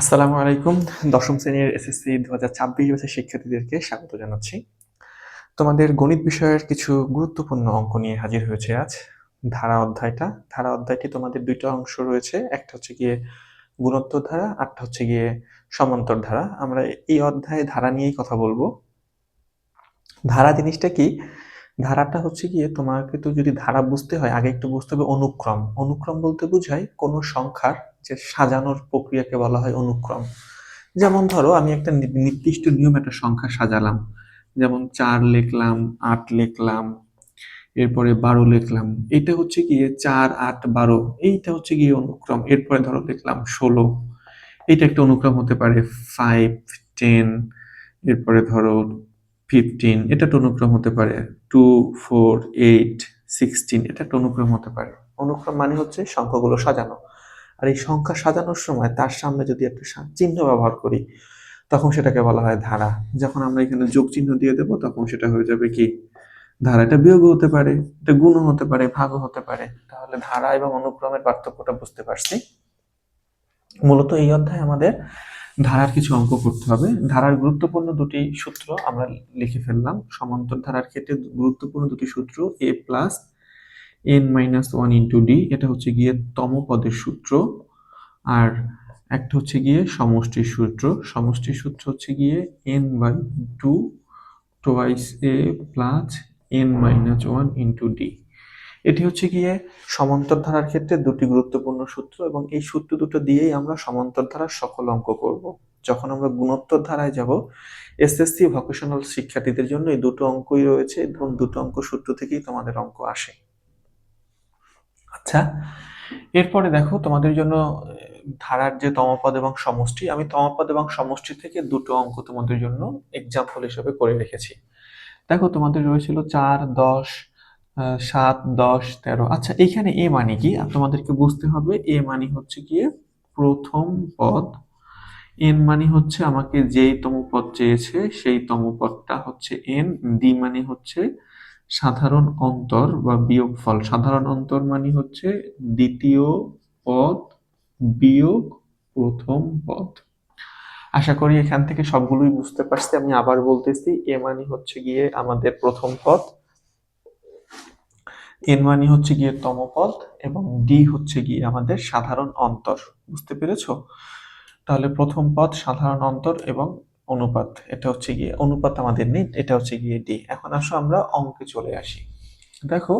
আসসালামু আলাইকুম। দশম শ্রেণির এসএসসি দু হাজার ছাব্বিশ বছর শিক্ষার্থীদেরকে স্বাগত জানাচ্ছি। তোমাদের গণিত বিষয়ের কিছু গুরুত্বপূর্ণ অঙ্ক নিয়ে হাজির হয়েছে আজ। ধারা অধ্যায়টা। ধারা অধ্যায়টি তোমাদের দুইটা অংশ রয়েছে। একটা হচ্ছে গিয়ে গুণোত্তর ধারা আরটা হচ্ছে গিয়ে সমান্তর ধারা। আমরা এই অধ্যায়ে ধারা নিয়েই কথা বলব। ধারা জিনিসটা কি? ধারাটা হচ্ছে গিয়ে তোমাকে তো যদি ধারা বুঝতে হয়, আগে একটু বুঝতে হবে অনুক্রম। অনুক্রম বলতে বোঝায় কোনো সংখ্যার যে সাজানোর প্রক্রিয়াকে বলা হয় অনুক্রম। যেমন ধরো, আমি একটা নির্দিষ্ট নিয়ম একটা সংখ্যা সাজালাম। যেমন চার লিখলাম, আট লিখলাম, এরপরে বারো লিখলাম। এটা হচ্ছে গিয়ে চার, আট, বারো, এইটা হচ্ছে গিয়ে অনুক্রম। এরপরে ধরো লিখলাম ষোলো। এটা একটা অনুক্রম হতে পারে ফাইভ টেন এরপরে ধরো ফিফটিন এটা একটা অনুক্রম হতে পারে টু ফোর এইট সিক্সটিন এটা একটা অনুক্রম হতে পারে। অনুক্রম মানে হচ্ছে সংখ্যাগুলো সাজানো। আর এই সংখ্যা সাজানোর সময় তার সামনে যদি একটা চিহ্ন ব্যবহার করি, তখন সেটাকে বলা হয় ধারা। যখন আমরা এখানে যোগ চিহ্ন দিয়ে দেবো, তখন সেটা হয়ে যাবে কি? ধারা এটা বিয়োগ হতে পারে, এটা গুণ হতে পারে, ভাগও হতে পারে। তাহলে ধারা এবং অনুক্রমের পার্থক্যটা বুঝতে পারছি। মূলত এই অধ্যায়ে আমাদের ধারার কিছু অঙ্ক করতে হবে। ধারার গুরুত্বপূর্ণ দুটি সূত্র আমরা লিখে ফেললাম। সমান্তর ধারার ক্ষেত্রে গুরুত্বপূর্ণ দুটি সূত্র a plus n minus one into d এটা হচ্ছে গিয়ে তম পদের সূত্র। আর একটা হচ্ছে গিয়ে সমষ্টির সূত্র। সমষ্টির সূত্র হচ্ছে গিয়ে n by two twice a plus n minus one into d এটি হচ্ছে গিয়ে সমান্তর ধারার ক্ষেত্রে দুটি গুরুত্বপূর্ণ সূত্র এবং এই সূত্র দুটো দিয়েই আমরা সমান্তর ধারার সকল অঙ্ক করব। যখন আমরা গুণোত্তর ধারায় যাব এসএসসি ভোকেশনাল শিক্ষার্থীদের জন্য এই দুটো অঙ্কই রয়েছে এবং দুটো অঙ্ক সূত্র থেকেই তোমাদের অঙ্ক আসে। আচ্ছা এরপরে দেখো তোমাদের জন্য ধারার যে তমপদ এবং সমষ্টি, আমি তমপদ এবং সমষ্টি থেকে দুটো অঙ্ক তোমাদের জন্য এক্সাম্পল হিসেবে করে রেখেছি। দেখো তোমাদের রয়েছিল চার, দশ সাত, দশ, তেরো। আচ্ছা এখানে এ মানে কি? তোমাদেরকে বুঝতে হবে, এ মানে হচ্ছে গিয়ে প্রথম পদ। এন মানে হচ্ছে আমাকে যেই তম পদ চেয়েছে, সেই তম পদটা হচ্ছে এন, ডি মানে হচ্ছে সাধারণ অন্তর বা বিয়োগফল। সাধারণ অন্তর মানে হচ্ছে দ্বিতীয় পদ, বিয়োগ প্রথম পদ। আশা করি এখান থেকে সবগুলোই বুঝতে পারছি। আমি আবার বলতেছি, এ মানে হচ্ছে গিয়ে আমাদের প্রথম পদ, এন মানে হচ্ছে গিয়ে তম পদ, এবং ডি হচ্ছে গিয়ে আমাদের সাধারণ অন্তর। বুঝতে পেরেছ? তাহলে প্রথম পদ সাধারণ অন্তর এবং অনুপাত, এটা হচ্ছে গিয়ে অনুপাত আমাদের নেই, এটা হচ্ছে গিয়ে ডি এখন আসো আমরা অঙ্কে চলে আসি। দেখো,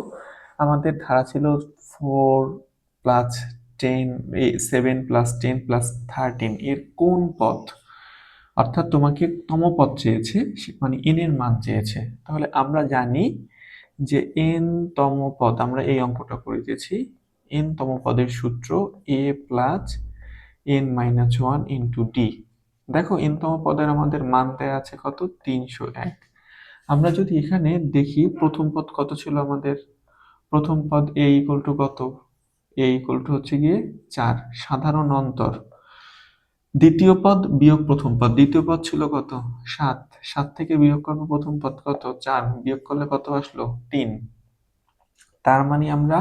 আমাদের ধারা ছিল four plus ten seven plus ten plus thirteen এর কোন পদ? অর্থাৎ তোমাকে তম পথ চেয়েছে মানে এন এর মান চেয়েছে। তাহলে আমরা জানি যে এন তম পদ, আমরা এই অঙ্কটা করে দিয়েছি এন তম পদের সূত্র a plus n minus one into d দেখো এন তম পদের আমাদের মান দেয়া আছে কত? তিনশো এক। আমরা যদি এখানে দেখি প্রথম পদ কত ছিল আমাদের? প্রথম পদ এ ইকুয়াল টু কত? এ ইকুয়াল টু হচ্ছে গিয়ে চার, সাধারণ অন্তর। দ্বিতীয় পদ বিয়োগ প্রথম পদ। দ্বিতীয় পদ ছিল কত? সাত। সাত থেকে বিয়োগ করব প্রথম পদ কত? চার। বিয়োগ করলে কত আসলো? তিন। তার মানে আমরা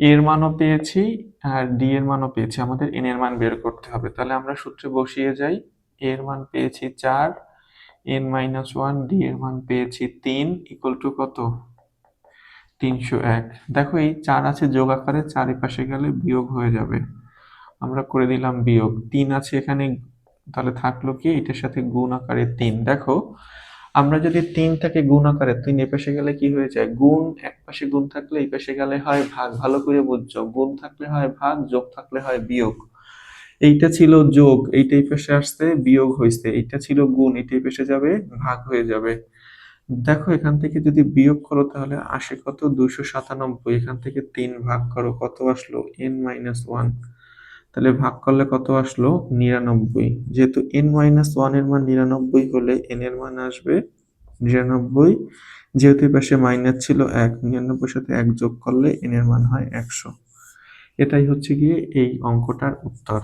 এর মানও পেয়েছি আর ডি এর মানও পেয়েছি। আমাদের এন এর মান বের করতে হবে। তাহলে আমরা সূত্রে বসিয়ে যাই। এর মান পেয়েছি চার, এন মাইনাস ওয়ান ডি এর মান পেয়েছি তিন ইকুয়াল টু কত? তিনশো এক। দেখো এই চার আছে যোগ আকারে, চারি পাশে গেলে বিয়োগ হয়ে যাবে। আমরা করে দিলাম বিয়োগ। তিন আছে এখানে, তাহলে থাকল কি? এটার সাথে গুণ আকারে তিন। দেখো, আমরা যদি তিনটাকে গুণ আকারে, তিন এ পাশে গেলে কি হয়ে যায়? গুণ, এক পাশে গুণ থাকলে এই পাশে গেলে হয় ভাগ। ভালো করে বুঝছ। গুণ থাকলে হয় ভাগ, যোগ থাকলে হয় বিয়োগ। এইটা ছিল যোগ, এই পাশে আসছে বিয়োগ হয়েছে এইটা ছিল গুণ, এই পাশে যাবে, ভাগ হয়ে যাবে। দেখো, এখান থেকে যদি বিয়োগ করো তাহলে আসে কত? দুশো সাতানব্বই। এখান থেকে তিন ভাগ করো, কত আসলো? N minus one. তাহলে ভাগ করলে কত আসলো? নিরানব্বই। যেহেতু এন মাইনাস ওয়ানের মান নিরানব্বই হলে এন এর মান আসবে নিরানব্বই। যেহেতু পাশে মাইনাস ছিল এক নিরানব্বই সাথে এক যোগ করলে এন এর মান হয় একশো। এটাই হচ্ছে গিয়ে এই অঙ্কটার উত্তর।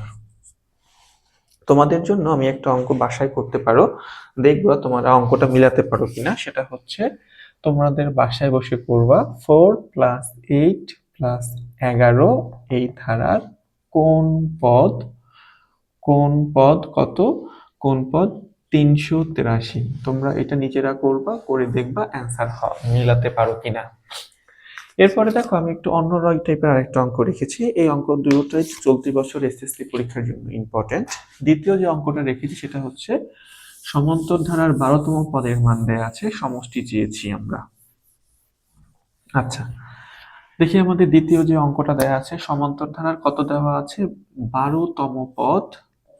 তোমাদের জন্য আমি একটা অঙ্ক বাসায় করতে পারো। দেখবা তোমরা অঙ্কটা মিলাতে পারো কিনা। সেটা হচ্ছে তোমাদের বাসায় বসে করবা ফোর প্লাস এইট প্লাস এগারো, এই ধারার কোন পদ? কোন পদ কত? কোন পদ? তিনশো তেরাশি। তোমরা এটা নিজেরা করবা, করে দেখবা অ্যান্সার মিলাতে পারো কিনা। এরপরে দেখো, আমি একটু অন্য রয় টাইপের আরেকটা অঙ্ক রেখেছি। এই অঙ্ক দুটোই চলতি বছর এসএসসি পরীক্ষার জন্য ইম্পর্টেন্ট দ্বিতীয় যে অঙ্কটা রেখেছি, সেটা হচ্ছে সমান্তর ধারার বারোতম পদের মান দেয়া আছে, সমষ্টি চেয়েছি আমরা। আচ্ছা দেখি আমাদের দ্বিতীয় যে অঙ্কটা দেয়া আছে সমান্তর ধারার কত দেওয়া আছে? বারোতম পদ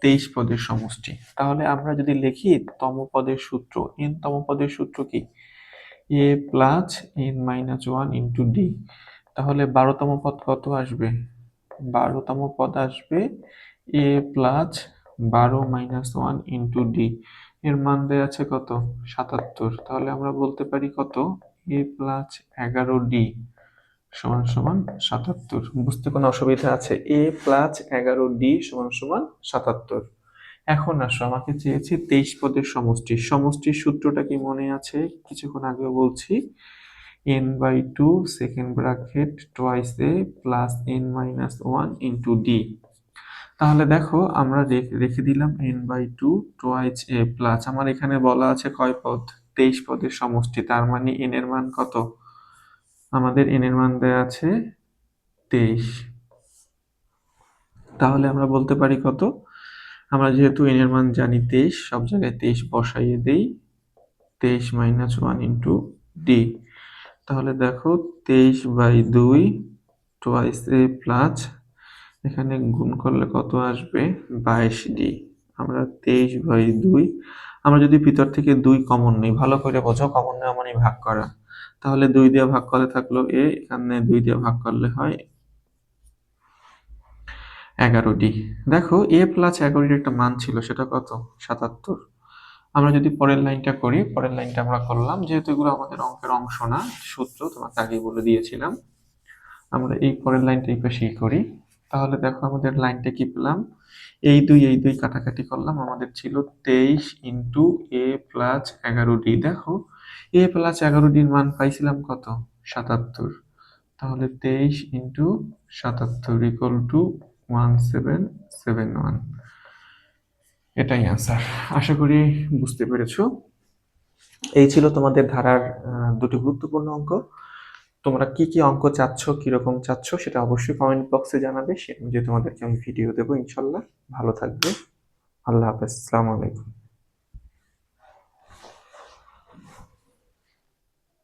তেইশ পদের সমষ্টি। তাহলে আমরা যদি লিখি, তম পদের সূত্র এন তম পদের সূত্র কি? A plus n minus one into d. তাহলে বারোতম পদ কত আসবে? বারোতম পদ আসবে এ প্লাস বারো মাইনাস ওয়ান ইন্টু ডি। এর মান দেওয়া আছে কত? সাতাত্তর। তাহলে আমরা বলতে পারি কত? এ প্লাস এগারো ডি সমান সমান সাতাত্তর। বুঝতে কোনো অসুবিধা আছে? এ প্লাস এগারো ডি সমান সমান সাতাত্তর। এখন আসো, আমাকে চেয়েছে তেইশ পদের সমষ্টি। সমষ্টির সূত্রটা কি মনে আছে? কিছুক্ষণ আগেও বলছি n by two second bracket twice a plus n minus one into d তাহলে দেখো, আমরা রেখে দিলাম n by two twice a plus আমার এখানে বলা আছে কয় পদ? তেইশ পদের সমষ্টি। তার মানে এন এর মান কত? আমাদের এন এর মান দেওয়া আছে তেইশ। তাহলে আমরা বলতে পারি কত? আমরা যেহেতু এন এর মান জানি তেইশ, সব জায়গায় তেইশ বসাইয়ে দেই, তেইশ মাইনাস ওয়ান ইন্টু ডি তাহলে দেখো তেইশ বাই দুই টোয়াইস এ প্লাস এখানে গুণ করলে কত আসবে? বাইশ ডি আমরা তেইশ বাই দুই, আমরা যদি ভিতর থেকে দুই কমন নেই, ভালো করে বোঝো কমন নেওয়া মানে ভাগ করা। তাহলে দুই দিয়ে ভাগ করলে থাকল এ এখানে দুই দিয়ে ভাগ করলে হয় এগারো ডি দেখো এ প্লাস এগারোটির একটা মান ছিল, সেটা কত? সাতাত্তর। আমরা যদি পরের লাইনটা করি, পরের লাইনটা আমরা করলাম, যেহেতু এগুলো আমাদের অঙ্কের অংশ না, সূত্র তোমাকে আগে বলে দিয়েছিলাম, আমরা এই পরের লাইনটা এই পাশেই করি। তাহলে দেখো, আমাদের লাইনটা কি পেলাম? এই দুই এই দুই কাটাকাটি করলাম, আমাদের ছিল তেইশ ইন্টু এ প্লাস এগারো ডি দেখো এ প্লাস এগারো ডির মান পাইছিলাম কত? সাতাত্তর। তাহলে তেইশ ইন্টু সাতাত্তর equal to one seven seven one এটাই আনসার আশা করি বুঝতে পেরেছ। এই ছিল তোমাদের ধারার দুটি গুরুত্বপূর্ণ অঙ্ক। তোমরা কি কি অঙ্ক চাচ্ছ, কীরকম চাচ্ছ, সেটা অবশ্যই কমেন্ট বক্সে জানাবে। সে অনুযায়ী তোমাদেরকে আমি ভিডিও দেবো, ইনশাল্লাহ। ভালো থাকবে। আল্লাহ হাফেজ। আসসালামু আলাইকুম।